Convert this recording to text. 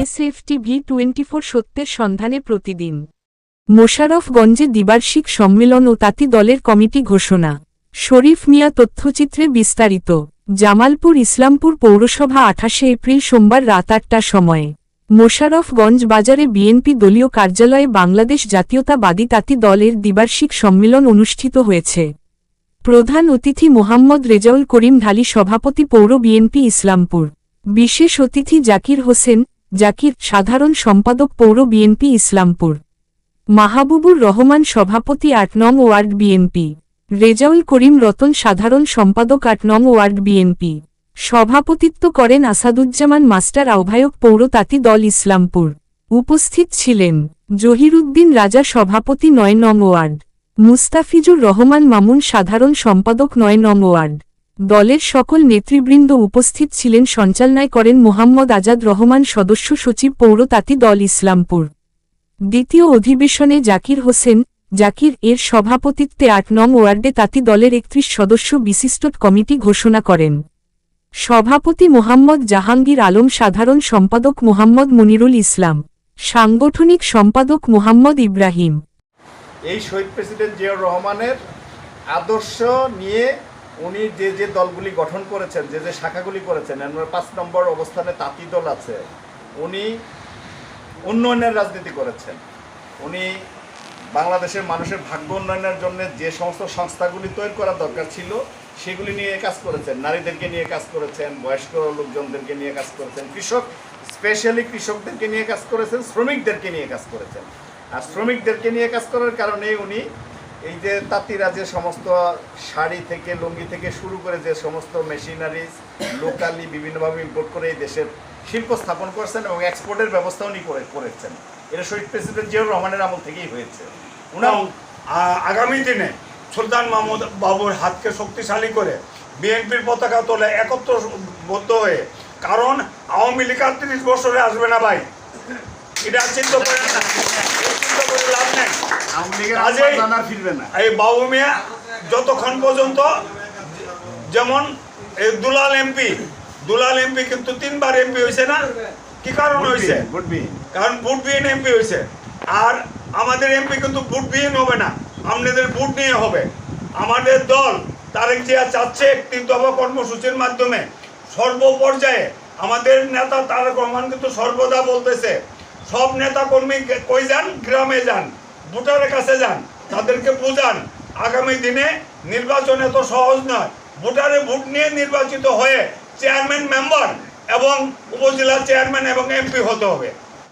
S F TV twenty four সত্যের সন্ধানে প্রতিদিন। মোশারফগঞ্জে দ্বিবার্ষিক সম্মেলন ও তাঁতি দলের কমিটি ঘোষণা। শরীফ মিয়া তথ্যচিত্রে বিস্তারিত। জামালপুর ইসলামপুর পৌরসভা আঠাশে এপ্রিল সোমবার রাত আটটার সময়ে। মোশারফগঞ্জ বাজারে বিএনপি দলীয় কার্যালয়ে বাংলাদেশ জাতীয়তাবাদী তাঁতি দলের দ্বিবার্ষিক সম্মেলন অনুষ্ঠিত হয়েছে। প্রধান অতিথি মোহাম্মদ রেজাউল করিম ঢালি সভাপতি পৌর বিএনপি ইসলামপুর। বিশেষ অতিথি জাকির হোসেন জাকির, সাধারণ সম্পাদক, পৌর বিএনপি, ইসলামপুর। মাহাবুবুর রহমান, সভাপতি, আট নং ওয়ার্ড বিএনপি। রেজাউল করিম রতন, সাধারণ সম্পাদক, আট নং ওয়ার্ড বিএনপি। সভাপতিত্ব করেন আসাদুজ্জামান, মাস্টার আহ্বায়ক, পৌর তাঁতি দল, ইসলামপুর। উপস্থিত ছিলেন জহিরুদ্দিন রাজা, সভাপতি, নয় নং ওয়ার্ড। মুস্তাফিজুর রহমান মামুন, সাধারণ সম্পাদক, নয় নং ওয়ার্ড। দলের সকল নেতৃবৃন্দ উপস্থিত ছিলেন সঞ্চালনায় করেন মোহাম্মদ আজাদ রহমান সদস্য সচিব পৌর তাঁতি দল ইসলামপুর। দ্বিতীয় অধিবেশনে জাকির হোসেন, জাকির এর সভাপতিত্বে আট নং ওয়ার্ডে তাঁতি দলের একত্রিশ সদস্য বিশিষ্ট কমিটি ঘোষণা করেন। সভাপতি মোহাম্মদ জাহাঙ্গীর আলম, সাধারণ সম্পাদক মোহাম্মদ মনিরুল ইসলাম, সাংগঠনিক সম্পাদক মোহাম্মদ ইব্রাহিম। এই শহীদ প্রেসিডেন্ট জিয়াউর রহমানের আদর্শ নিয়ে উনি যে যে দলগুলি গঠন করেছেন, যে যে শাখাগুলি করেছেন, এর পাঁচ নম্বর অবস্থানে তাঁতি দল আছে, উনি উন্নয়নের রাজনীতি করেছেন। উনি বাংলাদেশের মানুষের ভাগ্য উন্নয়নের জন্য যে সমস্ত সংস্থাগুলি তৈরি করা দরকার ছিল, সেগুলি নিয়ে কাজ করেছেন। নারীদেরকে নিয়ে কাজ করেছেন, বয়স্ক লোকজনদেরকে নিয়ে কাজ করেছেন, কৃষক, স্পেশালি কৃষকদেরকে নিয়ে কাজ করেছেন, শ্রমিকদেরকে নিয়ে কাজ করেছেন। আর শ্রমিকদেরকে নিয়ে কাজ করার কারণে উনি এই যে তাঁতিরা যে সমস্ত শাড়ি থেকে, লুঙ্গি থেকে শুরু করে যে সমস্ত মেশিনারিজ লোকালি বিভিন্নভাবে ইম্পোর্ট করে এই দেশের শিল্প স্থাপন করেছেন এবং এক্সপোর্টের ব্যবস্থা উনি করে, করেছেন। এটা শহীদ প্রেসিডেন্ট জিয়াউর রহমানের আমল থেকেই হয়েছে। আ- আগামী দিনে সুলতান মাহমুদ বাবুর হাতকে শক্তিশালী করে বিএনপির পতাকা তোলে একত্রবদ্ধ হয়ে, কারণ আওয়ামী লীগ আর তিরিশ বছরে আসবে না ভাই। এটা চিন্তা করে না। চিন্তা করে লাভ নেই। এই বাবু মিয়া যতক্ষণ পর্যন্ত যেমন এই দুলাল এমপি দুলাল এমপি কিন্তু তিনবার এমপি হয়েছে না? কি কারণ হয়েছে কারণ ভোট বিহীন এমপি হয়েছে আর আমাদের এমপি কিন্তু ভোট বিহীন হবে না। আপনাদের ভোট নিয়ে হবে। আমাদের দল তারেক জিয়া চাচ্ছে একটি দফা কর্মসূচির মাধ্যমে। সর্বপর্যায়ে আমাদের নেতা তারেক রহমান কিন্তু সর্বদা বলতেছে সব নেতা কর্মী কই যান? গ্রামে যান, ভোটারের কাছে যান, তাদেরকে বোঝান। আগামী দিনে নির্বাচন এত সহজ নয়। ভোটারে ভোট নিয়ে নির্বাচিত হয়ে চেয়ারম্যান মেম্বার এবং উপজেলা চেয়ারম্যান এবং এমপি হতে হবে।